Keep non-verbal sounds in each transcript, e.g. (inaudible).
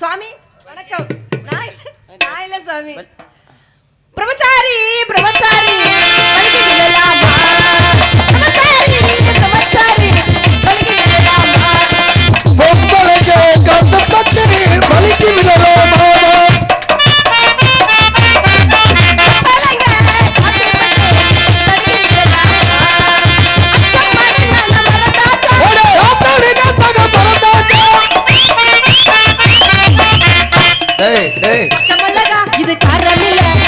சுவாமி வணக்கம். நான் நான் இல்ல சுவாமி. இது காரமில்ல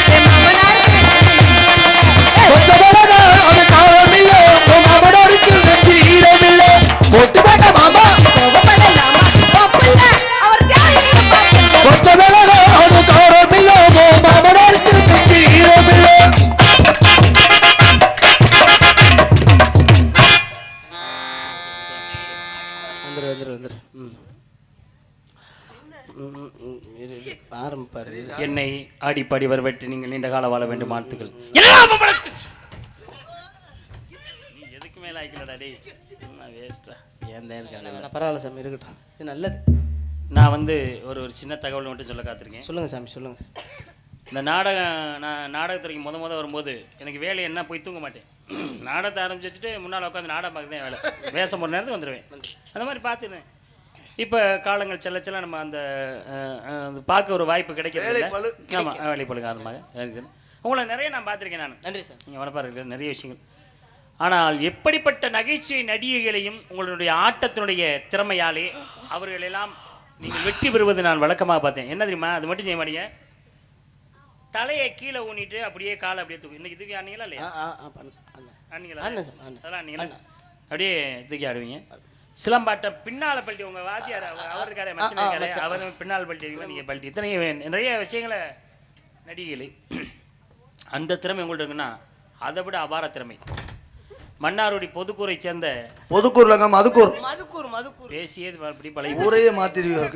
ஆடி பாடி வரவேற்று நீங்கள் நீண்ட கால வாழ வேண்டும் வாழ்த்துக்கள். எதுக்கு மேல ஆய்க்கலடா டேய்? சும்மா வேஸ்டா ஏன் தான் இருக்காங்க பரவாயில்ல சாமி இருக்கட்டும். இது நல்லது. நான் வந்து ஒரு ஒரு சின்ன தகவல் மட்டும் சொல்ல காத்திருக்கேன். சொல்லுங்க சாமி சொல்லுங்க. இந்த நாடகம் நான் நாடகத்துறைக்கு முத முத வரும்போது எனக்கு வேலை என்ன போய் தூங்க மாட்டேன். நாடகத்தை ஆரம்பிச்சு வச்சுட்டு முன்னால் உட்காந்து நாடகம் பார்க்க தான் வேலை. வேஷம் ஒரு நேரத்துக்கு வந்துடுவேன் அந்த மாதிரி பார்த்துருந்தேன். இப்போ காலங்கள் செல்ல செல்ல நம்ம அந்த பார்க்க ஒரு வாய்ப்பு கிடைக்கிறது ஆமாம் வேலைப்பழு காரணமாக உங்களை நிறைய நான் பார்த்துருக்கேன் நான். நன்றி சார். நீங்கள் வளப்பாரு இருக்கிற நிறைய விஷயங்கள். ஆனால் எப்படிப்பட்ட நகைச்சுவை நடிகைகளையும் உங்களுடைய ஆட்டத்தினுடைய திறமையாலே அவர்களெல்லாம் நீங்கள் வெற்றி பெறுவது நான் வழக்கமாக பார்த்தேன். என்ன தெரியுமா? அது மட்டும் செய்ய மாட்டீங்க. தலையை கீழே ஊனிட்டு அப்படியே காலை அப்படியே தூக்கி இன்னைக்கு தூக்கி ஆனீங்களா இல்லையா? ஆனீங்களா. அதெல்லாம் ஆனீங்களா அப்படியே தூக்கி ஆடுவீங்க. சிலம்பாட்டம் பின்னால பல்ட்டி உங்க வாத்தியார் அவ- அவர் இருக்காரு மச்சன் அவர் பின்னால் பல்ட்டி அடிக்கலாம் நீங்க பல்ட்டி இத்தனை நிறைய விஷயங்களை நடிகைகளை அந்த திறமை உங்கள்ட்ட இருக்குன்னா அதை விட அபார திறமை. மன்னாருடி பொதுக்கூரை சேர்ந்த பொதுக்கூர்லங்க மதுக்கூர். மதுக்கூர் மதுக்கூர். பேசியே அப்படி பழகி. ஊரையே மாத்திருவீங்க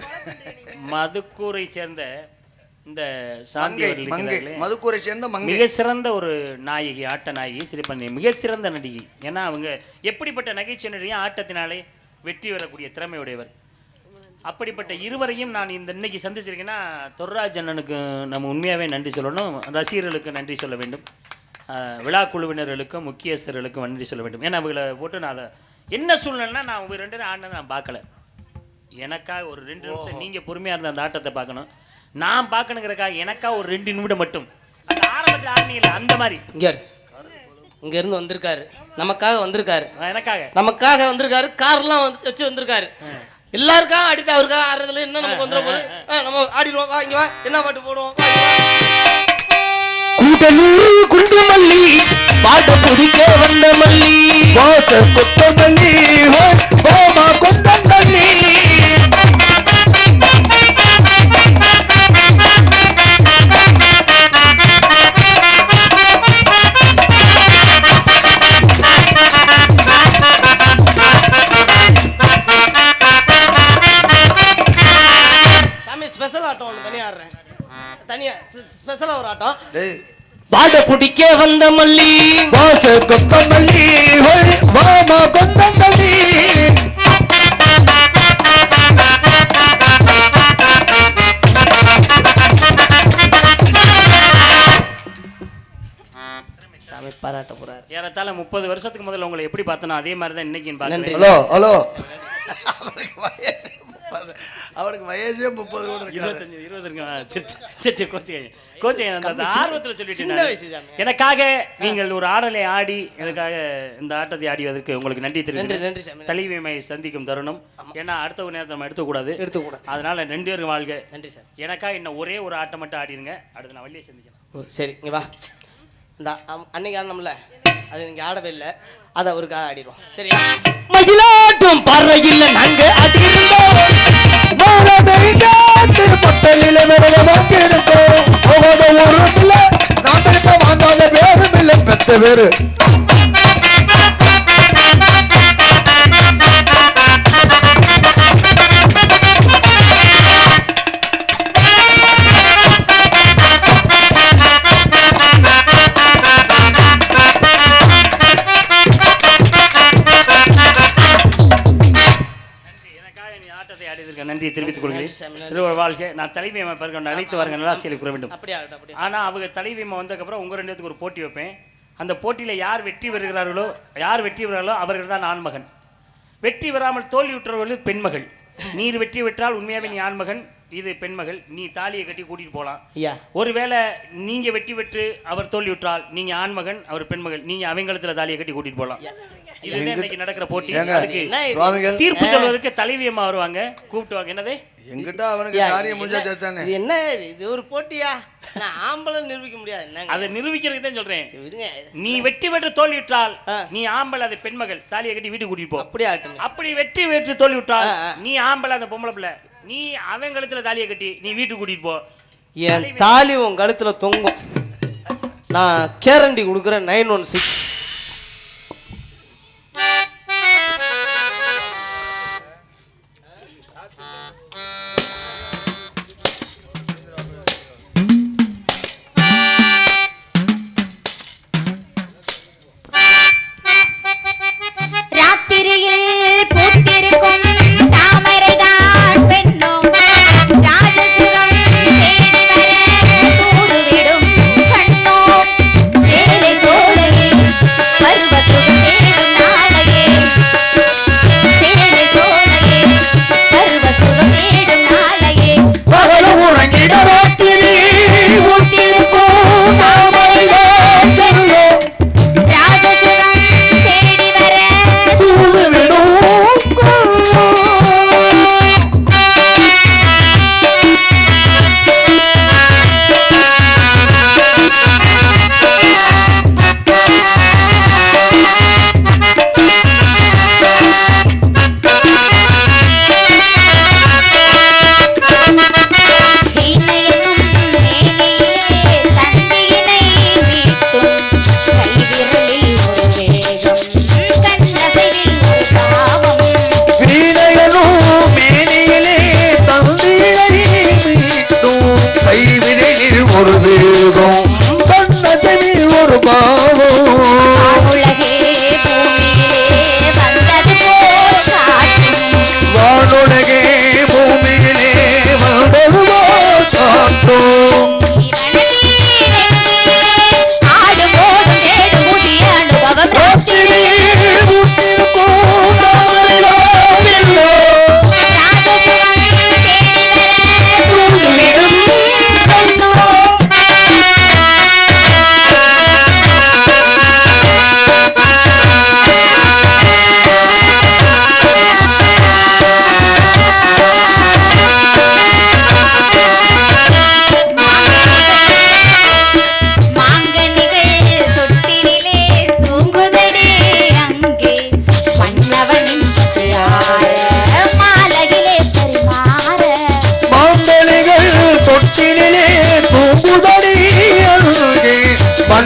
மதுக்கூரை சேர்ந்த இந்த சாந்தி மதுக்கூரை சேர்ந்த மங்கை. மிக சிறந்த ஒரு நாயகி ஆட்ட நாயகி சிறப்பண்ணி மிக சிறந்த நடிகை. ஏன்னா அவங்க எப்படிப்பட்ட நகைச்சுவை நடிகை ஆட்டத்தினாலே வெற்றி பெறக்கூடிய திறமையுடையவர். அப்படிப்பட்ட இருவரையும் நான் இந்த இன்னைக்கு சந்திச்சிருக்கேன்னா தொர்ராஜ் அண்ணனுக்கு நம்ம உண்மையாகவே நன்றி சொல்லணும். ரசிகர்களுக்கு நன்றி சொல்ல வேண்டும். விழா குழுவினர்களுக்கும் முக்கியஸ்தர்களுக்கும் நன்றி சொல்ல வேண்டும். ஏன்னா அவங்களை போட்டு நான் அதை என்ன சூழ்நிலைன்னா நான் உங்க ரெண்டு பேரும் ஆடினதை நான் பார்க்கல. எனக்காக ஒரு ரெண்டு நிமிஷம் நீங்கள் பொறுமையாக இருந்த அந்த ஆட்டத்தை பார்க்கணும். நான் பார்க்கணுங்கிறக்காக எனக்கா ஒரு ரெண்டு நிமிடம் மட்டும். அந்த ஆரம்பத்தில் ஆடினீங்கல்ல அந்த மாதிரி. இங்க இரு. இங்க இருந்து வந்திருக்காரு. நமக்காக வந்திருக்காரு. எனக்காக. நமக்காக வந்திருக்காரு. கார்லாம் வந்து வச்சு வந்திருக்காரு. எல்லாருக்காக அடித்து அவருக்காக ஆடுறதுல என்ன நமக்கு வந்துட போகுது? நம்ம ஆடிடுவோம். வா இங்க வா. என்ன பாட்டு போடுவோம். கூட்டலூர் குண்டு மல்லி பாட்ட பிடிக்க வந்த மல்லி வாச கொத்தமல்லி ஹோய், கோமா கொத்தமல்லி. சாமி பாட பிடிக்க வந்த மல்லி. வாச கொத்தமல்லி ஹோய், வாமா கொத்தமல்லி சாமி பாராட்ட போறாரு. ஏறத்தாழ முப்பது வருஷத்துக்கு முதல்ல உங்களை எப்படி பார்த்தனோ அதே மாதிரி தான் இன்னைக்கு ஹலோ ஹலோ. அவருக்கு வயசு முப்பது கூட இருபத்தஞ்சு இருபது கோச்சிங்க கோச்சிங்க அந்த ஆர்வத்தில் சாமி. எனக்காக நீங்கள் ஒரு ஆடலை ஆடி எனக்காக இந்த ஆட்டத்தை ஆடியதற்கு உங்களுக்கு நன்றி நன்றி தெரிவிக்கிறேன் தலைவியமை சந்திக்கும் தருணம். ஏன்னா அடுத்த ஒரு நேரத்தை நம்ம எடுத்துக்கூடாது. எடுத்துக்கூடாது. அதனால ரெண்டு பேரும் வாழ்க. நன்றி சார் எனக்காக இன்னும் ஒரே ஒரு ஆட்டம் மட்டும் ஆடிருங்க. அடுத்து நான் வள்ளியை சந்திக்கிறேன். ஓ, சரி இங்க வா. இந்த அன்னைக்கு ஆடணும்ல அது நீங்க ஆடவே இல்லை. அதை அவருக்காக ஆடிடுவோம். சரியா? மயிலாட்டம் பறையில் நாங்க ஆடியிருந்தோம் பொட்டலில விரல வாங்கியிருந்தோம் போகாத ஊரும் இல்ல வாங்காத பேரும் இல்ல பெத்த பேரு நீ ஆட்டத்தை ஆடியதற்கு நன்றியை தெரிவித்துக் கொள்கிறேன். வாழ்க்கை நான் தலைமை அமைப்பதற்கு அழைத்து வாருங்க நல்லா சொல்லி கூற வேண்டும். அப்படியா ஆகட்டும் அப்படியா. ஆனா அவங்க தலைவியமா வந்ததுக்கப்புறம் உங்க ரெண்டு பேத்துக்கு ஒரு போட்டி வைப்பேன். அந்த போட்டியில யார் வெற்றி பெறுகிறார்களோ யார் வெற்றி பெறுகிறார்களோ அவர்கள் தான் ஆண்மகன். வெற்றி பெறாமல் தோல்வியுற்றவர்கள் பெண்மகள். நீர் வெற்றி பெற்றால் உண்மையாவே நீ ஆண்மகன். இது பெண்மகள் நீ தாலியை கட்டி கூட்டிட்டு போகலாம் ஐயா ஒருவேளை நீங்க வெற்றி பெற்று அவர் தோல்வியுற்றால் நீங்க ஆண்மகன் அவர் பெண்மகள் நீங்க அவங்களத்துல தாலியை கட்டி கூட்டிட்டு போகலாம் இதுதான் இன்னைக்கு நடக்கிற போட்டி. அதுக்கு? சுவாமிகள் தீர்ப்பு சொல்வதற்கு தலைவியம்மா வருவாங்க. கூப்பிட்டுவாங்க. என்னது? எங்கிட்ட அவனுக்கு ஐயா, காரியம் முடிஞ்சா இது சேர்த்தானே இது என்ன இது? ஒரு போட்டியா? நான் ஆம்பளை நிரூபிக்க முடியாது. என்னங்க? அதை நிரூபிக்கிறதுக்கு தான் சொல்றேன். சரி, விடுங்க. நீ வெற்றி பெற்று தோல்வியுற்றால் ஆ. நீ ஆம்பளை அது பெண்மகள் தாலியை கட்டி வீட்டுக்கு கூட்டிட்டு போ. அப்படியே ஆகட்டும் அப்படி வெற்றி பெற்று தோல்வியுற்றால் ஆ, ஆ. நீ ஆம்பளை அந்த பொம்பளை பிள்ளை. நீ அவன் கழுத்துல தாலியை கட்டி நீ வீட்டுக்கு கூட்டிட்டு போ. என் தாலி உன் கழுத்துல தொங்கும். நான் கேரண்டி கொடுக்குறேன் நைன் ஒன் சிக்ஸ்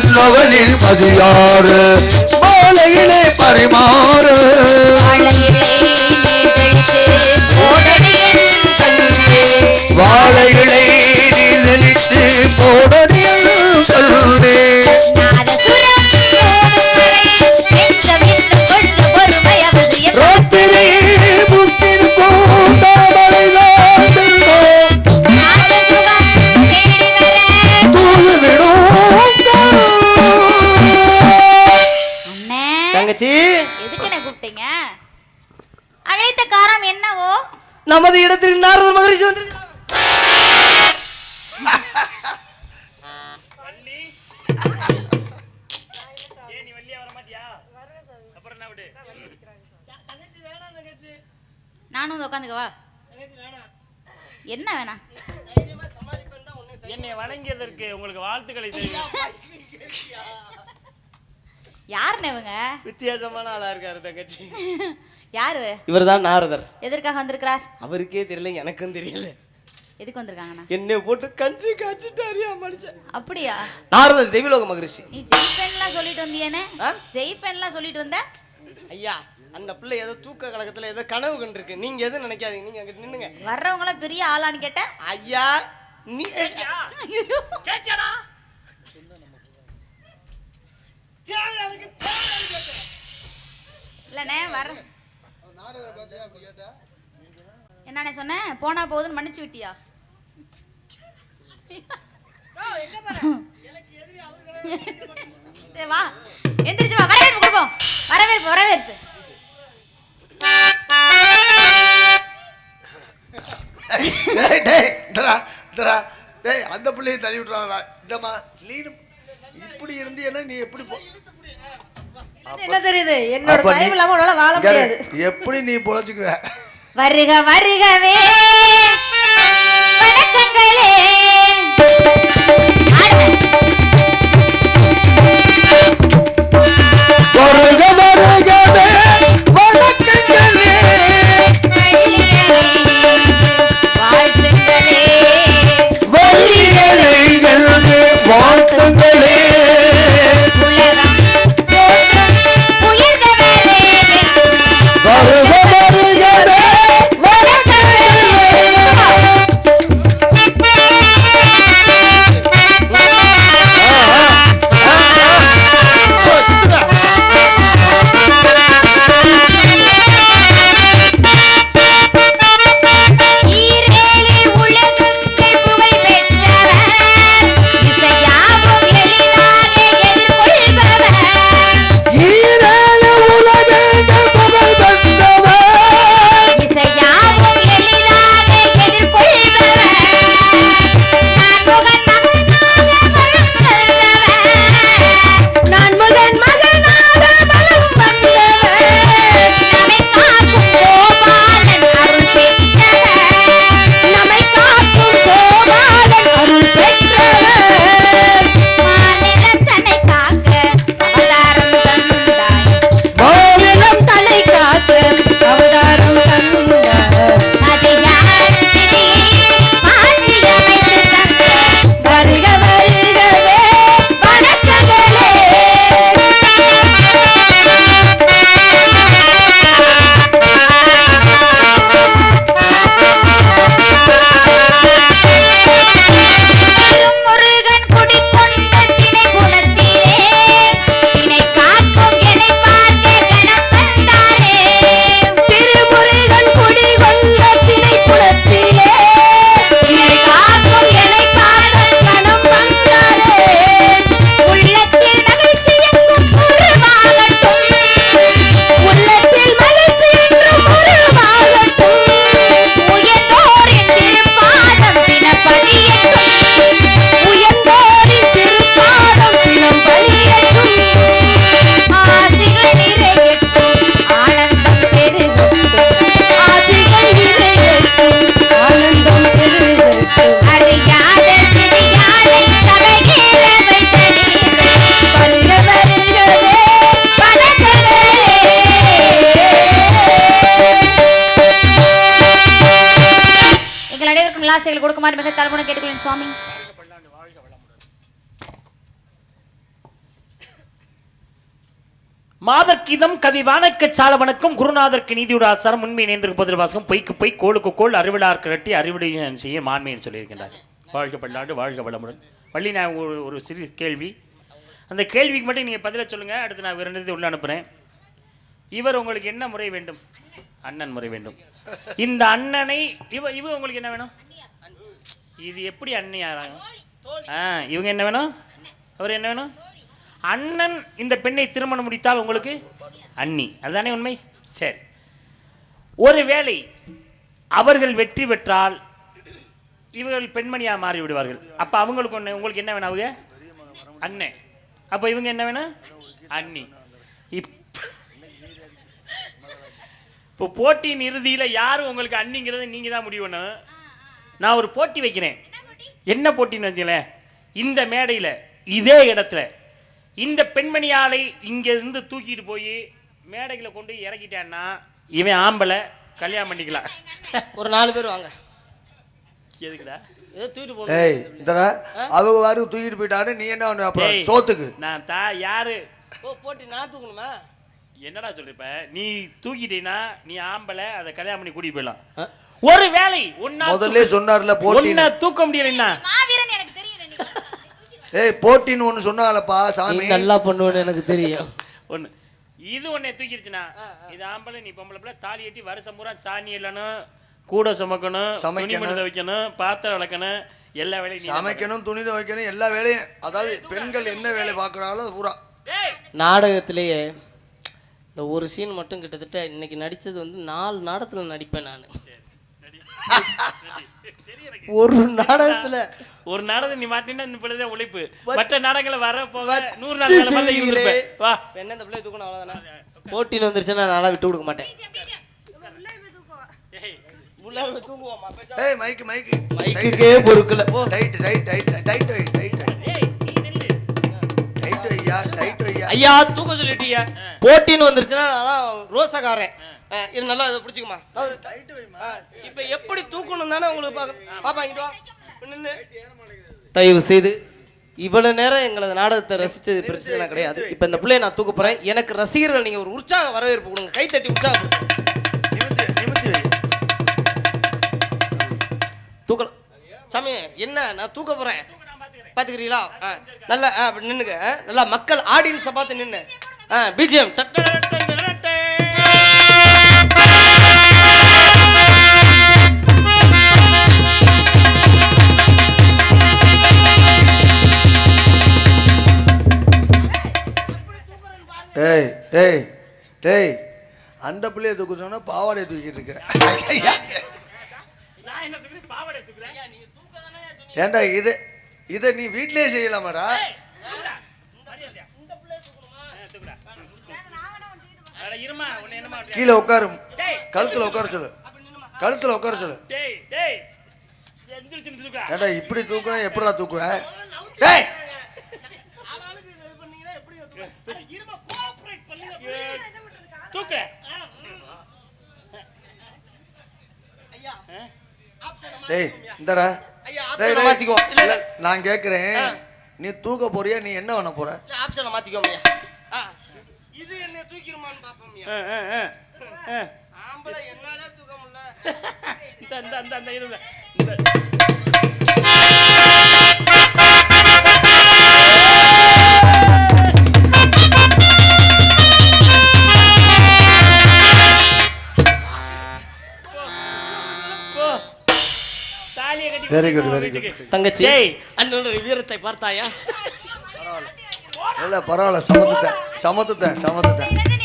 மன்னவனில் மதியாறு மாலையிலே பரிமாறு. வாழைகளை நீதலிட்டு போடடியில் நமது இடத்தில் நாரத மகரிஷி வந்திருக்கிறார். ஏன் நீ வெளியே வர மாட்டியா? அப்புறம் என்ன விடு. நானும் வந்து உட்காந்துக்கவா என்ன வேணாம் என்னை வணங்கியதற்கு உங்களுக்கு வாழ்த்துக்களை தெரிவிக்கிறேன். யாருண்ணே இவங்க? வித்தியாசமான ஆளா இருக்காரு தங்கச்சி. (laughs) யாரு? இவர்தான் நாரதர். எதற்காக வந்திருக்கிறார்? அவருக்கே தெரியல எனக்கும் தெரியல. எதுக்கு வந்திருக்காங்கண்ணா? என்னை போட்டு கஞ்சி காய்ச்சிட்டாரியா மனுஷன். அப்படியா? நாரதர் தெய்வலோக மகரிஷி. நீ ஜெயிப்பேன்லாம் சொல்லிட்டு வந்தியானே? ஆ? ஜெயிப்பேன்லாம் சொல்லிட்டு வந்த? ஐயா அந்த பிள்ளை ஏதோ தூக்க கழகத்துல ஏதோ கனவு கண்டிருக்கு. நீங்க எதுவும் நினைக்காதீங்க நீங்க அங்கிட்டு நின்னுங்க. வர்றவங்களாம் பெரிய ஆளான்னு கேட்டேன். ஐயா நீ கேட்டியாடா? இல்லண்ணே வர என்னண்ணே சொன்னேன் போனா போகுதுன்னு மன்னிச்சு விட்டியா? சரி, வா. எந்திரிச்சு வா. வரவேற்பு கொடுப்போம். வரவேற்பு வரவேற்பு. டேய் டேய் இந்தரா இந்தரா டேய் அந்த பிள்ளையை தள்ளி விட்டுறாதடா. இந்தம்மா லீனு இப்படி இருந்து என்ன நீ எப்படி போ என்ன தெரியுது? என்னோட பயம் இல்லாம உன்னால வாழ. முடியாது. எப்படி நீ பொழைச்சுக்குவ? வருக வருகவே. எங்கள் அனைவருக்கும் விலாசைகள் கொடுக்குமாறு மிக தலைமுறை கேட்டுக்கொள்ளேன் சுவாமி. மாதர்க்கிதம் கவி வானக்க சாலவனுக்கும் குருநாதருக்கு நீதியோட ஆசாரம் உண்மை நேர்ந்திருக்கு வாசகம் பொய்க்கு பொய் கோளுக்கு கோள் அறிவிலார் கிரட்டி அறிவுடையன் செய்ய மாண்மைன்னு சொல்லியிருக்கின்றார். வாழ்க பல்லாண்டு வாழ்க வளமுடன். வள்ளி நான் ஒரு ஒரு சிறு கேள்வி. அந்த கேள்விக்கு மட்டும் நீங்கள் பதில சொல்லுங்கள் அடுத்து நான் இரண்டு உள்ள அனுப்புகிறேன் இவர் உங்களுக்கு என்ன முறை வேண்டும்? அண்ணன் முறை வேண்டும். இந்த அண்ணனை இவ இவ உங்களுக்கு என்ன வேணும்? இது எப்படி அண்ணன் ஆ இவங்க என்ன வேணும்? அவர் என்ன வேணும்? அண்ணன் இந்த பெண்ணை திருமணம் முடித்தால் உங்களுக்கு அண்ணி. அதுதானே உண்மை? சரி. ஒருவேளை அவர்கள் வெற்றி பெற்றால் இவர்கள் பெண்மணியாக மாறி விடுவார்கள். அவங்களுக்கு ஒன்று உங்களுக்கு என்ன வேணும் அவங்க? அண்ணன் அப்போ இவங்க என்ன வேணும்? அண்ணி. இப் இப்போ போட்டியின் இறுதியில யார் உங்களுக்கு அண்ணிங்கிறத நீங்க தான் முடிவு பண்ணணும். நான் ஒரு போட்டி வைக்கிறேன். என்ன போட்டின்னு வச்சுங்களேன் இந்த மேடையில இதே இடத்துல இந்த பெண்மணியாலை இங்க இருந்து தூக்கிட்டு போய் மேடைகளை கொண்டு போய் இறக்கிட்டான்னா இவன் ஆம்பளை கல்யாணம் பண்ணிக்கலாம். ஒரு நாலு பேர் வாங்க. எதுக்குடா? ஏதோ தூக்கிட்டு போகணும். ஏய் இந்தரா அவங்க வாரு தூக்கிட்டு போயிட்டாரு நீ என்ன அப்புறம் சோத்துக்கு. நான் தா யாரு? ஓ போட்டி நான் தூக்கணுமா? என்னடா சொல்லிருப்ப நீ தூக்கிட்டீன்னா நீ ஆம்பளை அதை கல்யாணம் பண்ணி கூட்டிட்டு போயிடலாம். ஒரு வேலை ஒன்னா முதல்ல சொன்னார்ல போட்டின்னு. ஒன்ன தூக்க முடியலன்னா மாவீரன் எனக்கு தெரியும் ஏய் போட்டின்னு ஒன்று சொன்னாங்களப்பா சாமி. நல்லா பண்ணுவேன்னு எனக்கு தெரியும். ஒண்ணு. இது உன்னை தூக்கிருச்சுனா இது ஆம்பளை நீ பொம்பளை பிள்ளை தாலி கட்டி வருஷம் பூரா சாணி இல்லைன்னு கூட சுமக்கணும் சமைக்கணும். துணிமணி துவைக்கணும் பாத்திரம் விளக்கணும் எல்லா வேலையும் நீ தான் சமைக்கணும் துணி துவைக்கணும் எல்லா வேலையும். அதாவது பெண்கள் என்ன வேலை பார்க்குறாங்களோ அது பூரா. நாடகத்திலேயே இந்த ஒரு சீன் மட்டும் கிட்டத்தட்ட இன்னைக்கு நடித்தது வந்து நாலு நாடகத்தில் நடிப்பேன் நான். ஒரு நாடகத்தில். ஒரு நாடகம் நீ மாட்டினா இந்த பிள்ளைதான் உழைப்பு. மற்ற நாடகங்களை வர போக நூறு வா. என்ன இந்த பிள்ளை தூக்கணும் அவ்வளோதானே போட்டின்னு வந்துருச்சுன்னா நான் விட்டு கொடுக்க மாட்டேன். மைக்கு மைக்கு மைக்குக்கே பொறுக்கல. ஓ tight tight tight tight tight tight ஐயா தூக்க சொல்லிட்டீங்க போட்டின்னு வந்துருச்சுன்னா ரோசக்காரன். ஆ, இது நல்லா இதை பிடிச்சிக்குமா? டைட் வைமா இப்போ எப்படி தூக்கணும் தானே உங்களுக்கு பார்க்க பாப்பா இங்கிட்டு வா. நின்று தயவு செய்து இவ்வளவு நேரம் எங்களது நாடகத்தை ரசிச்சது பிரச்சனை கிடையாது. இப்போ இந்த பிள்ளைய நான் தூக்க போறேன். எனக்கு ரசிகர்கள் நீங்க ஒரு உற்சாக வரவேற்பு கொடுங்க. கை தட்டி வை தூக்கலாம் சாமி என்ன? நான் தூக்க போறேன். பாத்துக்கிறீங்களா? ஆ, நல்லா ஆ, அப்படி நின்னுங்க. ஆ, நல்லா மக்கள் ஆடியன்ஸை பார்த்து நின்று பிஜிஎம் டேய் டேய் டேய் அந்த பிள்ளைய தூக்க சொன்னா பாவாடையை தூக்கிட்டு தூக்குறேன்? ஏன்டா இது இதை நீ வீட்லயே செய்யலாமாடா? கீழே உட்காரு. கழுத்துல உட்கார சொல்லு. கழுத்துல உட்கார சொல்லு. ஏன்டா இப்படி தூக்குறேன் எப்படிடா தூக்குவேன் டேய். தூக்கு. டேய் இந்தடா. டேய் மாத்திக்கோ. நான் கேக்குறேன். நீ தூக்க போறியா நீ என்ன பண்ண போற? ஆப்ஷனை மாத்திக்கோங்க இது என்ன தூக்கிடுமான்னு பாப்போம். ஆம்பளை என்னால தூக்க முடியல. இந்த இந்த இந்த இந்த இருங்க. இந்த போ very good. வீட்டுக்கு. தங்கச்சி. அண்ணனோட வீரத்தை பார்த்தாயா? இல்ல பரவாயில்ல சமத்துட்டேன் சமத்துட்டேன் சமத்துட்டேன்